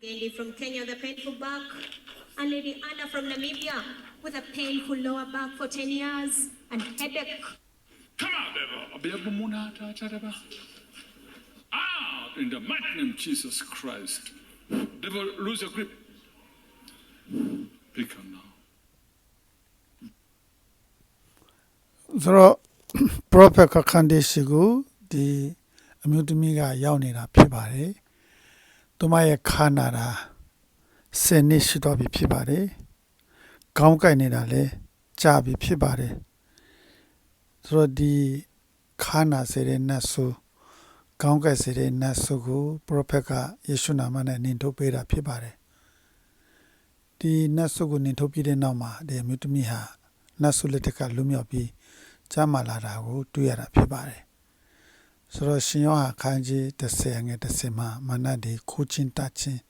Gandhi from Kenya, the painful back, and Lady Anna from Namibia with a painful lower back for 10 years and headache. Come out, devil. Abiyabumunata chadaba. Out in the mighty name of Jesus Christ. Devil, lose your grip. Pick up now. ဆိုတော့ prophet ကခန္ဒီရှိကိုဒီအမျိုးသမီးကရောက်နေတာဖြစ်ပါတယ်။ သူမရဲ့ခန္ဓာတာဆယ်နှစ်ရှိတော့ပြီဖြစ်ပါတယ်။ခေါင်းကိုက်နေတာလည်းကြာပြီဖြစ်ပါတယ်။ဆိုတော့ဒီခန္ဓာစေတဲ့နတ်ဆိုခေါင်းကိုက်စေတဲ့နတ်ဆိုကို prophet ကယေရှုနာမနဲ့နင်ထုတ်ပေးတာဖြစ်ပါတယ်။ဒီနတ်ဆိုကိုနင်ထုတ်ပြီးတဲ့နောက်မှာဒီအမျိုးသမီးဟာနတ်ဆိုလက်ထက်ကလွတ်မြောက်ပြီးကျမ်းမာလာတာကိုတွေ့ရတာဖြစ်ပါတယ်။ ဆိုတော့ရှင်ယောဟန်ခန်းကြီး30ငယ်30မှာမနတ်ဒီခိုးချင်းတတ်ချင်း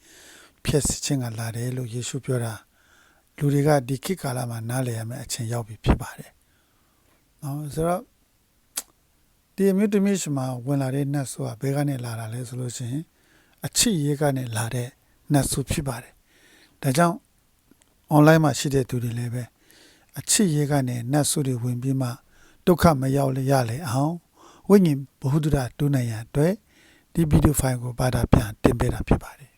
ဖြစ်စခြင်းကလာတယ်လို့ယေရှုပြောတာလူတွေကဒီခေတ်ကာလမှာနားလည်ရမယ့်အချိန်ရောက်ပြီဖြစ်ပါတယ်။နော်ဆိုတော့ဒီအမျိုးသမီးရှင်မှာဝင်လာတဲ့နတ်ဆိုတာဘယ်ကနေလာတာလဲဆိုလို့ရှိရင်အချစ်ရေးကနေလာတဲ့နတ်ဆိုဖြစ်ပါတယ်။ဒါကြောင့် online မှာရှိတဲ့သူတွေလည်းပဲအချစ်ရေးကနေနတ်ဆိုတွေဝင်ပြီးမှဒုက္ခမရောက်လေရလေအောင် ဝိညာဉ်ဘ ഹു ဒ္ဓတူးနိုင်ရန်အတွက်ဒီဗီဒီယိုဖိုင်ကိုဘာသာပြန်တင်ပေးတာဖြစ်ပါတယ်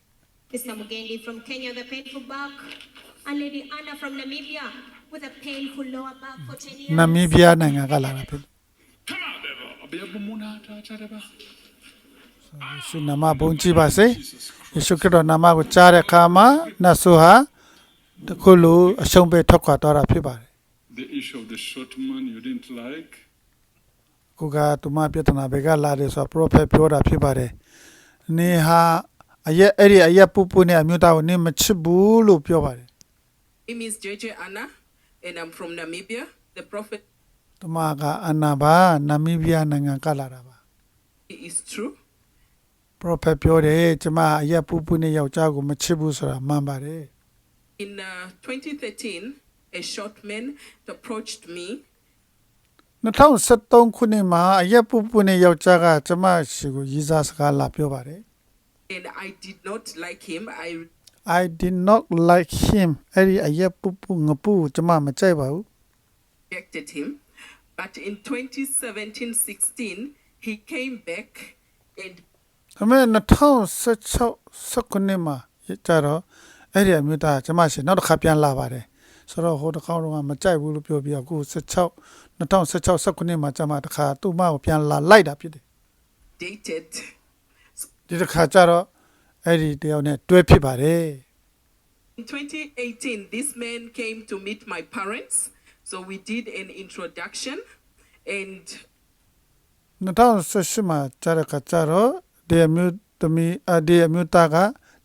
Mr. Mugendi from Kenya, the painful back, and Lady Anna from Namibia with a painful lower back for 10 years. နမီးဘီးယားနိုင်ငံကလာတာဖြစ် Come out, devil. Abiyabumunata chadaba. ယေရှုနာမဘုန်းကြီးပါစေယေရှုခရစ်တော်နာမကိုကြားတဲ့အခါမှာနတ်ဆိုဟာတခုလိုအရှုံးပဲထွက်ခွာသွားတာဖြစ်ပါတယ် The issue of the short man you didn't like. ကိုကသူမပြဿနာဘက်ကလာတယ်ဆိုတော့ prophet ပြောတာဖြစ်ပါတယ်နေဟာအရက်အဲ့ဒီအရက်ပူပူနဲ့အမျိုးသားကိုနေမချစ်ဘူးလို့ပြောပါတယ် name is JJ Anna, and I'm from Namibia. The prophet သူမကအနာဘာနမီးဘီးယားနိုင်ငံကလာတာပါ is true. prophet ပြောတယ်ကျမအရက်ပူပူနဲ့ယောက်ျားကိုမချစ်ဘူးဆိုတာမှန်ပါတယ် In uh, 2013, a short man approached me 2013ခုနှစ်မှာအရက်ပူပူနဲ့ယောက်ျားကကျမရှိကိုရည်စားစကားလာပြောပါတယ် and I did not like him. I I did not like him အဲ့ဒီအရက်ပူပူငပူကိုကျမမကြိုက်ပါဘူး rejected him. But in 2017 16, he came back and ဒါပေမဲ့2016 19မှာကြတော့အဲ့ဒီအမျိုးသားကကျမရှိနောက်တစ်ခါပြန်လာပါတယ် ဆိုတော့ဟိုတစ်ခေါက်တော့မကြိုက်ဘူးလို့ပြောပြီးအခု16 2016 19မှာကျမတစ်ခါသူ့မကိုပြန်လာလိုက်တာဖြစ်တယ် dated. ဒီတစ်ခါကျတော့အဲ့ဒီတယောက်နဲ့တွဲဖြစ်ပါတယ် In 2018, this man came to meet my parents. So we did an introduction and 2018မှာကျတဲ့ခါကျတော့ဒီအမျိုးသမီးအဒီအမျိုးသားက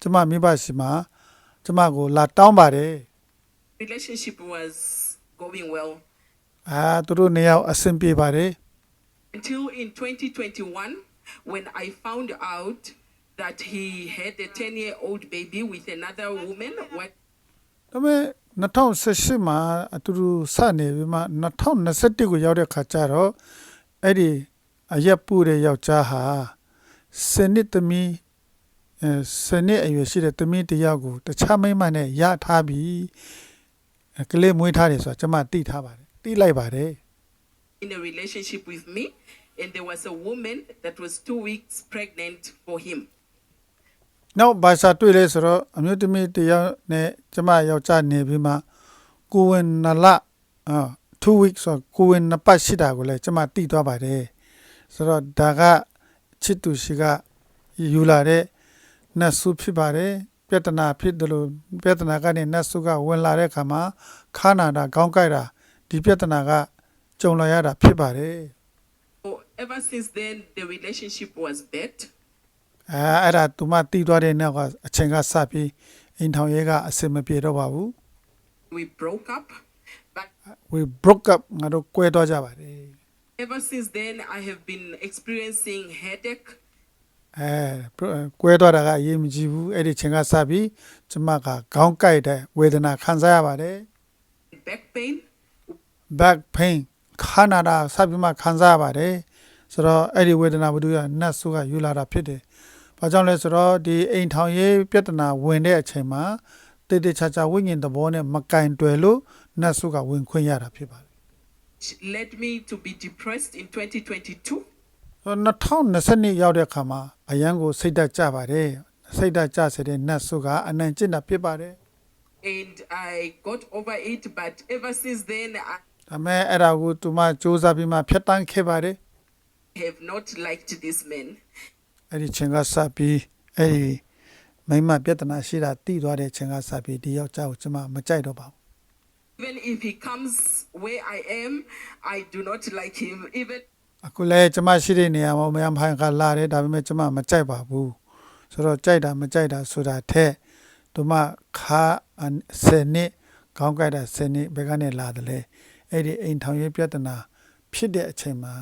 ကျမမိဘရှိမှာကျမကိုလာတောင်းပါတယ် relationship was going well. အာသူတို့နှစ်ယောက်အဆင်ပြေပါတယ် until in 2021 when I found out that he had a 10 year old baby with another woman. What ဒါပေမဲ့2018မှာအတူတူစနေပြီးမှ2021ကိုရောက်တဲ့ခါကျတော့အဲ့ဒီအရက်ပူတဲ့ယောက်ျားဟာစနစ်သမီးအဲစနစ်အရွယ်ရှိတဲ့သမီးတစ်ယောက်ကိုတခြားမိန်းမနဲ့ရထားပြီးအဲ ကလေးမွေးထားတယ်ဆိုတာကျွန်မသိထားပါတယ်သိလိုက်ပါတယ် in a relationship with me, and there was a woman that was two weeks pregnant for him. နောက်ဘာသာတွေ့လဲဆိုတော့အမျိုးသမီးတစ်ယောက်နဲ့ကျမယောက်ျားနေပြီးမှကိုယ်ဝင်နလအာ2 weeks ဆိုကိုယ်ဝင်နှစ်ပတ်ရှိတာကိုလည်းကျမသိသွားပါတယ်ဆိုတော့ဒါကချစ်သူရှိကယူလာတဲ့နတ်ဆုဖြစ်ပါတယ် ပြဿနာဖြစ်တယ်လို့ပြဿနာကနေနတ်ဆုကဝင်လာတဲ့အခါမှာခါနာတာခေါင်းကိုက်တာဒီပြဿနာကကြုံလာရတာဖြစ်ပါတယ် So ever since then, the relationship was bad. အဲအဲ့ဒါသူမတီးသွားတဲ့နောက်ကအချိန်ကစပြီးအိမ်ထောင်ရေးကအဆင်မပြေတော့ပါဘူး We broke up. But we broke up ငါတို့ကွဲသွားကြပါတယ် ever since then, I have been experiencing headache, အဲကွဲသွားတာကအရေးမကြီးဘူးအဲ့ဒီချိန်ကစပြီးကျမကခေါင်းကိုက်တဲ့ဝေဒနာခံစားရပါတယ် back pain. back pain ခါနာတာစပြီးမှခံစားရပါတယ်ဆိုတော့အဲ့ဒီဝေဒနာဘုဒ္ဓရနတ်ဆုကယူလာတာဖြစ်တယ်။ဘာကြောင့်လဲဆိုတော့ဒီအိမ်ထောင်ရေးပြဿနာဝင်တဲ့အချိန်မှာတေတေချာချာဝိညာဉ်သဘောနဲ့မကင်တွယ်လို့နတ်ဆုကဝင်ခွင့်ရတာဖြစ်ပါတယ် led me to be depressed in 2022. ။ ဆိုတော့2020ရောက်တဲ့အခါမှာအရန်ကိုစိတ်ဓာတ်ကြပါတယ်။စိတ်ဓာတ်ကြစေတဲ့နတ်ဆုကအနံ့ကျင့်တာဖြစ်ပါတယ်။ And I got over it, but ever since then, I ဒါမဲ့အဲ့ဒါကိုသူမစူးစမ်းပြီးမှဖြတ်တန်းခဲ့ပါတယ် have not liked this man. အဲ့ဒီချိန်ကစပြီးအဲ့ဒီမိမပြဿနာရှိတာတည်သွားတဲ့ချိန်ကစပြီးဒီယောက်ျားကိုကျွန်မမကြိုက်တော့ပါဘူး Even if he comes where I am, I do not like him. Even အခုလည်းကျွန်မရှိတဲ့နေရာမှာမယံဖိုင်ကလာတယ်ဒါပေမဲ့ကျွန်မမကြိုက်ပါဘူးဆိုတော့ကြိုက်တာမကြိုက်တာဆိုတာထက်သူမခါဆယ်နှစ်ခေါင်းကြိုက်တာဆယ်နှစ်ဘယ်ကနေလာတယ်လဲအဲ့ဒီအိမ်ထောင်ရေးပြဿနာဖြစ်တဲ့အချိန်မှာ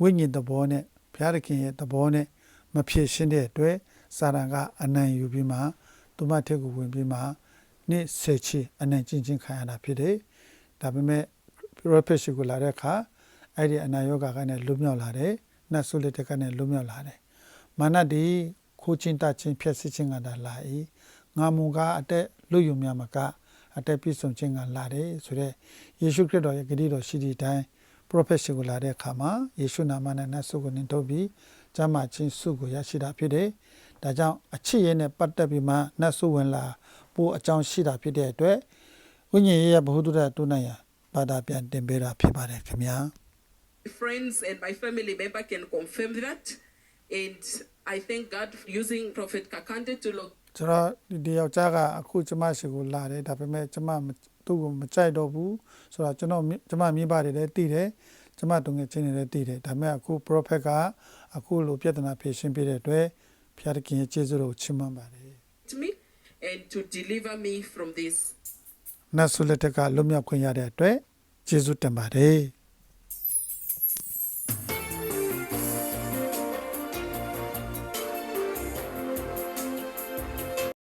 ဝိညာဉ်သဘောနဲ့ဘုရားသခင်ရဲ့သဘောနဲ့မဖြစ်ရှင်းတဲ့အတွက်စာရန်ကအနံ့ယူပြီးမှသူမထက်ကိုဝင်ပြီးမှနေ့ဆယ်ချီအနံ့ချင်းချင်းခံရတာဖြစ်တယ်ဒါပေမဲ့ prophet ရှိကိုလာတဲ့အခါ အဲ့ဒီအနာယောဂကနေလွတ်မြောက်လာတယ်။နတ်ဆုလက်တကနေလွတ်မြောက်လာတယ်။မာနဒီခိုးချင်းတချင်းဖြည့်ဆည်းခြင်းကဒါလာ၏။ငါမူကားအတက်လွတ်ယူမြမကအတက်ပြည့်စုံခြင်းကလာတယ်ဆိုတော့ယေရှုခရစ်တော်ရဲ့ဂရုတော်ရှိသည့်အတိုင်း prophet ရှိကိုလာတဲ့အခါမှာယေရှုနာမနဲ့နတ်ဆုကိုနင်ထုတ်ပြီးကျမ်းမာခြင်းဆုကိုရရှိတာဖြစ်တယ်။ဒါကြောင့်အချစ်ရဲ့နဲ့ပတ်သက်ပြီးမှနတ်ဆုဝင်လာပို့အကြောင်းရှိတာဖြစ်တဲ့အတွက်ဝိညာဉ်ရေးရဘ ഹു တုဒ္ဒတုနိုင်ရဘာသာပြန်တင်ပေးတာဖြစ်ပါတယ်ခင်ဗျာ။ friends and my family member can confirm that. And I thank God for using Prophet Kakande to look ကျွန်တော်ဒီဒီယောက်ျားကအခုကျမရှိကိုလာတယ်ဒါပေမဲ့ကျမမသူ့ကိုမကြိုက်တော့ဘူးဆိုတော့ကျွန်တော်မိကျမမိဘတွေလည်းတည်တယ်ကျမတုံငယ်ချင်းတွေလည်းတည်တယ်ဒါပေမဲ့အခု prophet ကအခုလိုပြဿနာဖြေရှင်းပြတဲ့အတွက်ဘုရားသခင်ရဲ့ကျေးဇူးတော်ကိုချီးမွမ်းပါတယ် me and to deliver me from this. နတ်ဆုလက်ထက်ကလွတ်မြောက်ခွင့်ရတဲ့အတွက်ကျေးဇူးတင်ပါတယ်